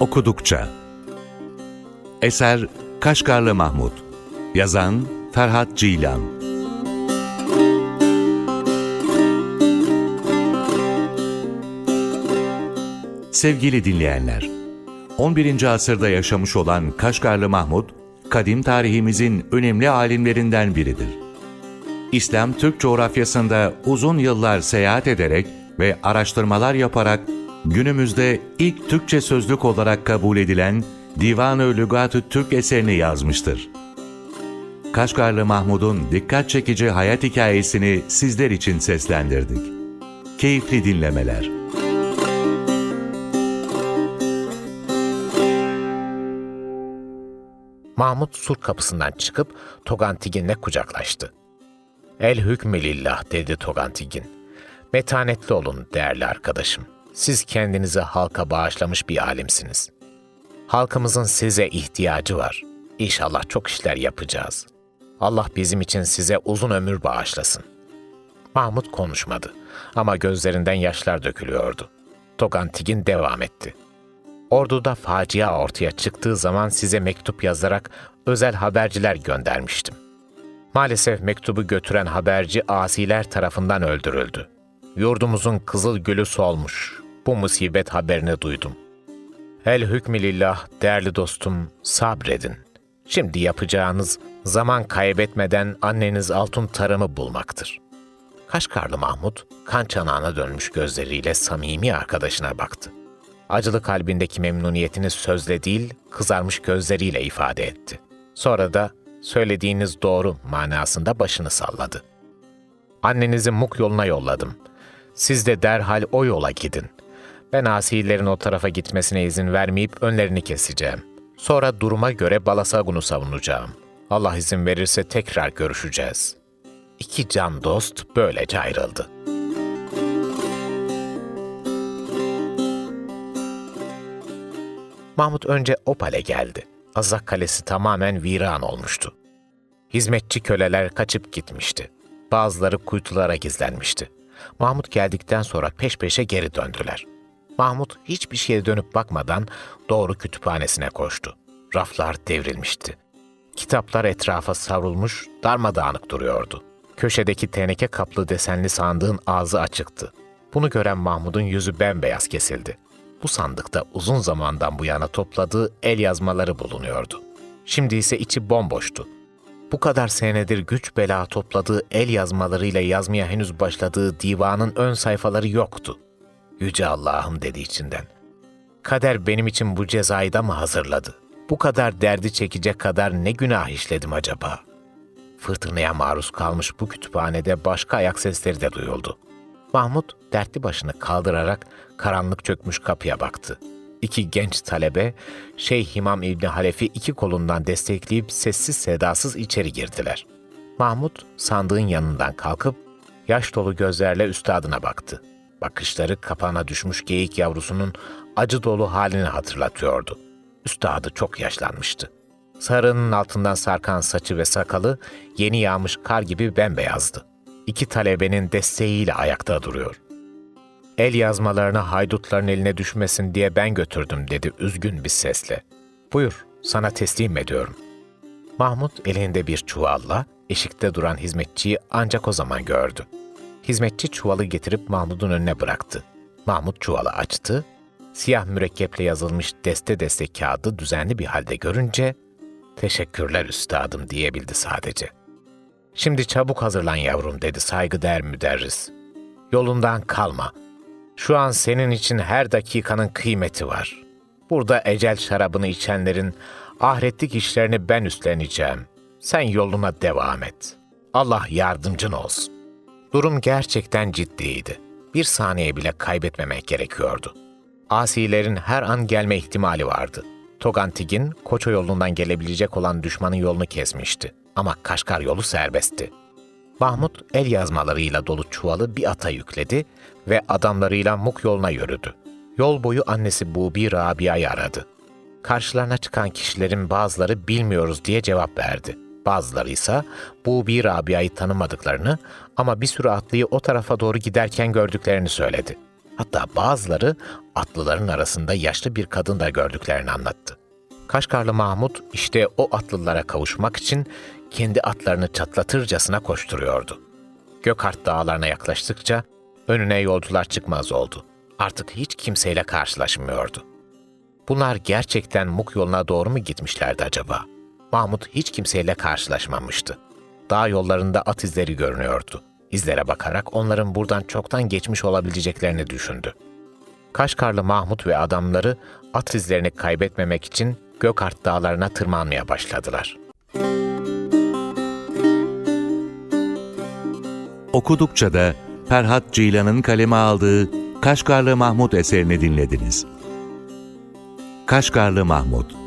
okudukça. Eser Kaşgarlı Mahmut. Yazan Ferhat Cilan. Sevgili dinleyenler, 11. asırda yaşamış olan Kaşgarlı Mahmud, kadim tarihimizin önemli alimlerinden biridir. İslam Türk coğrafyasında uzun yıllar seyahat ederek ve araştırmalar yaparak günümüzde ilk Türkçe sözlük olarak kabul edilen Divan-ı Lügat-ı Türk eserini yazmıştır. Kaşgarlı Mahmud'un dikkat çekici hayat hikayesini sizler için seslendirdik. Keyifli dinlemeler. Mahmut sur kapısından çıkıp Togantigin'le kucaklaştı. El hükmü lillah dedi Togantigin. Metanetli olun değerli arkadaşım. Siz kendinizi halka bağışlamış bir alimsiniz. Halkımızın size ihtiyacı var. İnşallah çok işler yapacağız. Allah bizim için size uzun ömür bağışlasın. Mahmut konuşmadı ama gözlerinden yaşlar dökülüyordu. Togantigin devam etti. Orduda facia ortaya çıktığı zaman size mektup yazarak özel haberciler göndermiştim. Maalesef mektubu götüren haberci asiler tarafından öldürüldü. Yurdumuzun kızıl gülü solmuş. Bu musibet haberini duydum. El hükmü değerli dostum sabredin. Şimdi yapacağınız zaman kaybetmeden anneniz Altun Tarım'ı bulmaktır. Kaşgarlı Mahmut kan çanağına dönmüş gözleriyle samimi arkadaşına baktı acılı kalbindeki memnuniyetini sözle değil, kızarmış gözleriyle ifade etti. Sonra da söylediğiniz doğru manasında başını salladı. Annenizi muk yoluna yolladım. Siz de derhal o yola gidin. Ben asilerin o tarafa gitmesine izin vermeyip önlerini keseceğim. Sonra duruma göre Balasagun'u savunacağım. Allah izin verirse tekrar görüşeceğiz. İki can dost böylece ayrıldı. Mahmut önce Opal'e geldi. Azak Kalesi tamamen viran olmuştu. Hizmetçi köleler kaçıp gitmişti. Bazıları kuytulara gizlenmişti. Mahmut geldikten sonra peş peşe geri döndüler. Mahmut hiçbir şeye dönüp bakmadan doğru kütüphanesine koştu. Raflar devrilmişti. Kitaplar etrafa savrulmuş, darmadağınık duruyordu. Köşedeki teneke kaplı desenli sandığın ağzı açıktı. Bunu gören Mahmud'un yüzü bembeyaz kesildi. Bu sandıkta uzun zamandan bu yana topladığı el yazmaları bulunuyordu. Şimdi ise içi bomboştu. Bu kadar senedir güç bela topladığı el yazmalarıyla yazmaya henüz başladığı divanın ön sayfaları yoktu. Yüce Allah'ım dedi içinden. Kader benim için bu cezayı da mı hazırladı? Bu kadar derdi çekecek kadar ne günah işledim acaba? Fırtınaya maruz kalmış bu kütüphanede başka ayak sesleri de duyuldu. Mahmut dertli başını kaldırarak karanlık çökmüş kapıya baktı. İki genç talebe Şeyh İmam İbni Halef'i iki kolundan destekleyip sessiz sedasız içeri girdiler. Mahmut sandığın yanından kalkıp yaş dolu gözlerle üstadına baktı. Bakışları kapağına düşmüş geyik yavrusunun acı dolu halini hatırlatıyordu. Üstadı çok yaşlanmıştı. Sarığının altından sarkan saçı ve sakalı yeni yağmış kar gibi bembeyazdı iki talebenin desteğiyle ayakta duruyor. El yazmalarını haydutların eline düşmesin diye ben götürdüm dedi üzgün bir sesle. Buyur, sana teslim ediyorum. Mahmut elinde bir çuvalla eşikte duran hizmetçiyi ancak o zaman gördü. Hizmetçi çuvalı getirip Mahmut'un önüne bıraktı. Mahmut çuvalı açtı, siyah mürekkeple yazılmış deste deste kağıdı düzenli bir halde görünce, ''Teşekkürler üstadım'' diyebildi sadece.'' Şimdi çabuk hazırlan yavrum dedi saygıdeğer müderris. Yolundan kalma. Şu an senin için her dakikanın kıymeti var. Burada ecel şarabını içenlerin ahiretlik işlerini ben üstleneceğim. Sen yoluna devam et. Allah yardımcın olsun. Durum gerçekten ciddiydi. Bir saniye bile kaybetmemek gerekiyordu. Asilerin her an gelme ihtimali vardı. Togantigin, Koço yolundan gelebilecek olan düşmanın yolunu kesmişti. Ama Kaşgar yolu serbestti. Mahmut el yazmalarıyla dolu çuvalı bir ata yükledi ve adamlarıyla Muk yoluna yürüdü. Yol boyu annesi Bubi Rabia'yı aradı. Karşılarına çıkan kişilerin bazıları bilmiyoruz diye cevap verdi. Bazıları ise Bubi Rabia'yı tanımadıklarını ama bir sürü atlıyı o tarafa doğru giderken gördüklerini söyledi. Hatta bazıları atlıların arasında yaşlı bir kadın da gördüklerini anlattı. Kaşgarlı Mahmut işte o atlılara kavuşmak için kendi atlarını çatlatırcasına koşturuyordu. Gökart dağlarına yaklaştıkça önüne yolcular çıkmaz oldu. Artık hiç kimseyle karşılaşmıyordu. Bunlar gerçekten Muk yoluna doğru mu gitmişlerdi acaba? Mahmut hiç kimseyle karşılaşmamıştı. Dağ yollarında at izleri görünüyordu. İzlere bakarak onların buradan çoktan geçmiş olabileceklerini düşündü. Kaşgarlı Mahmut ve adamları at izlerini kaybetmemek için Gökart dağlarına tırmanmaya başladılar. Okudukça da Ferhat Ceylan'ın kaleme aldığı Kaşgarlı Mahmut eserini dinlediniz. Kaşgarlı Mahmut